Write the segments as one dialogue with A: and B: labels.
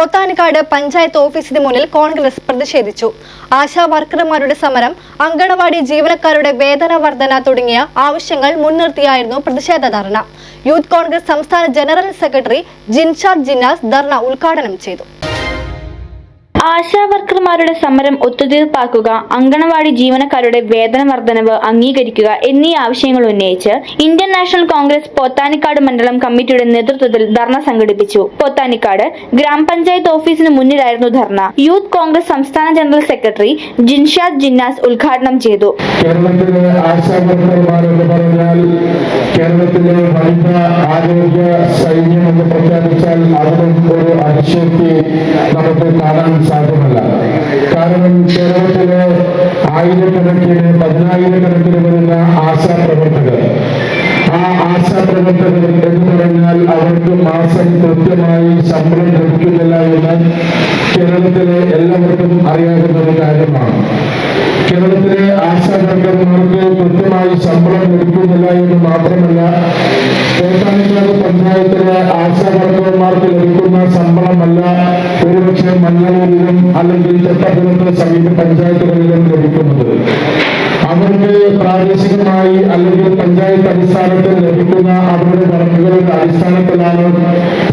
A: പോത്താനിക്കാട് പഞ്ചായത്ത് ഓഫീസിന് മുന്നിൽ കോൺഗ്രസ് പ്രതിഷേധിച്ചു. ആശാ വർക്കർമാരുടെ സമരം അങ്കണവാടി ജീവനക്കാരുടെ വേതന വർധന തുടങ്ങിയ ആവശ്യങ്ങൾ മുൻനിർത്തിയായിരുന്നു പ്രതിഷേധ ധർണ. യൂത്ത് കോൺഗ്രസ് സംസ്ഥാന ജനറൽ സെക്രട്ടറി ജിൻഷാദ് ജിന്നാസ് ധർണ ഉദ്ഘാടനം ചെയ്തു.
B: ആശാ വർക്കർമാരുടെ സമരം ഒത്തുതീർപ്പാക്കുക അങ്കണവാടി ജീവനക്കാരുടെ വേതന വർധനവ് അംഗീകരിക്കുക എന്നീ ആവശ്യങ്ങൾ ഉന്നയിച്ച് ഇന്ത്യൻ നാഷണൽ കോൺഗ്രസ് പോത്താനിക്കാട് മണ്ഡലം കമ്മിറ്റിയുടെ നേതൃത്വത്തിൽ ധർണ സംഘടിപ്പിച്ചു. പോത്താനിക്കാട് ഗ്രാമപഞ്ചായത്ത് ഓഫീസിന് മുന്നിലായിരുന്നു ധർണ. യൂത്ത് കോൺഗ്രസ് സംസ്ഥാന ജനറൽ സെക്രട്ടറി ജിൻഷാദ് ജിന്നാസ് ഉദ്ഘാടനം ചെയ്തു.
C: കേരളത്തിലെ ആശാ വർക്കർമാരെന്ന് പറഞ്ഞാൽ കേരളത്തിലെ വനിതാ ആരോഗ്യ എന്ന് അതിനും ഒരു നമുക്ക് കാണാൻ സാധ്യമല്ല. കാരണം കേരളത്തിലെ ആയിരക്കണക്കിന് പതിനായിരക്കണക്കിന് വരുന്ന ആശാ പ്രവർത്തകർ ആ ആശാ പ്രവർത്തകർ എന്ന് പറഞ്ഞാൽ അവർക്ക് മാസം കൃത്യമായി ശമ്പളം ലഭിക്കുന്നില്ല എന്ന് കേരളത്തിലെ എല്ലാവർക്കും അറിയാവുന്ന ഒരു കാര്യമാണ്. കേരളത്തിലെ ആശാ വർക്കർമാർക്ക് കൃത്യമായി ശമ്പളം ലഭിക്കുന്നില്ല എന്ന് മാത്രമല്ല മഞ്ഞളൂരിലും അല്ലെങ്കിൽ തൊട്ടപ്പുറത്തെ സമീപ പഞ്ചായത്തുകളിലും ലഭിക്കുന്നത്. അവർക്ക് പ്രാദേശികമായി അല്ലെങ്കിൽ പഞ്ചായത്ത് അടിസ്ഥാനത്തിൽ ലഭിക്കുന്ന അവരുടെ വർക്കുകളുടെ അടിസ്ഥാനത്തിലാണ്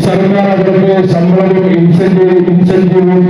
C: സർക്കാർ അവർക്ക് ശമ്പളവും ഇൻസെന്റീവ് ഇൻസെന്റീവും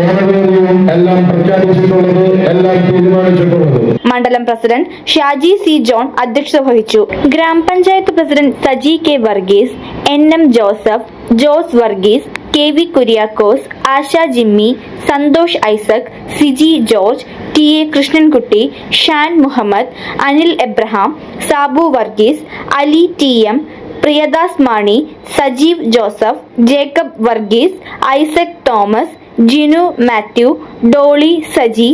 C: ഓണവേദിയും എല്ലാം പ്രഖ്യാപിച്ചിട്ടുള്ളത് എല്ലാം തീരുമാനിച്ചിട്ടുള്ളത്.
B: മണ്ഡലം പ്രസിഡന്റ് ഷാജി സി ജോൺ അധ്യക്ഷത വഹിച്ചു. ഗ്രാമപഞ്ചായത്ത് president Saji K Varghese N M Joseph Jose Varghese K V Kuriakose Asha Jimmy Santhosh Isaac Siji George T A Krishnankutty Shan Muhammad Anil Abraham Sabu Varghese Ali T M Priyadas Mani Sajeev Joseph Jacob Varghese Isaac Thomas Jinu Mathew Dolly Saji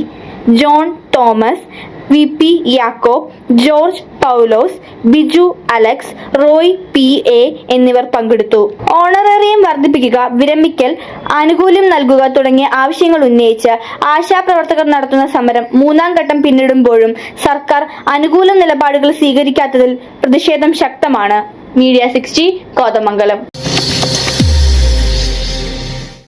B: John Thomas V P Yakob George Paulose Biju Alex Roy P A എന്നിവർ പങ്കെടുത്തു. Honorarium വർദ്ധിപ്പിക്കുക വിരമിക്കൽ ആനുകൂല്യം നൽകുക തുടങ്ങിയ ആവശ്യങ്ങൾ ഉന്നയിച്ച് ആശാപ്രവർത്തകർ നടത്തുന്ന സമരം മൂന്നാം ഘട്ടം പിന്നിടുമ്പോഴും സർക്കാർ അനുകൂല നിലപാടുകൾ സ്വീകരിക്കാത്തതിൽ പ്രതിഷേധം ശക്തമാണ്. Media sixty Kothamangalam.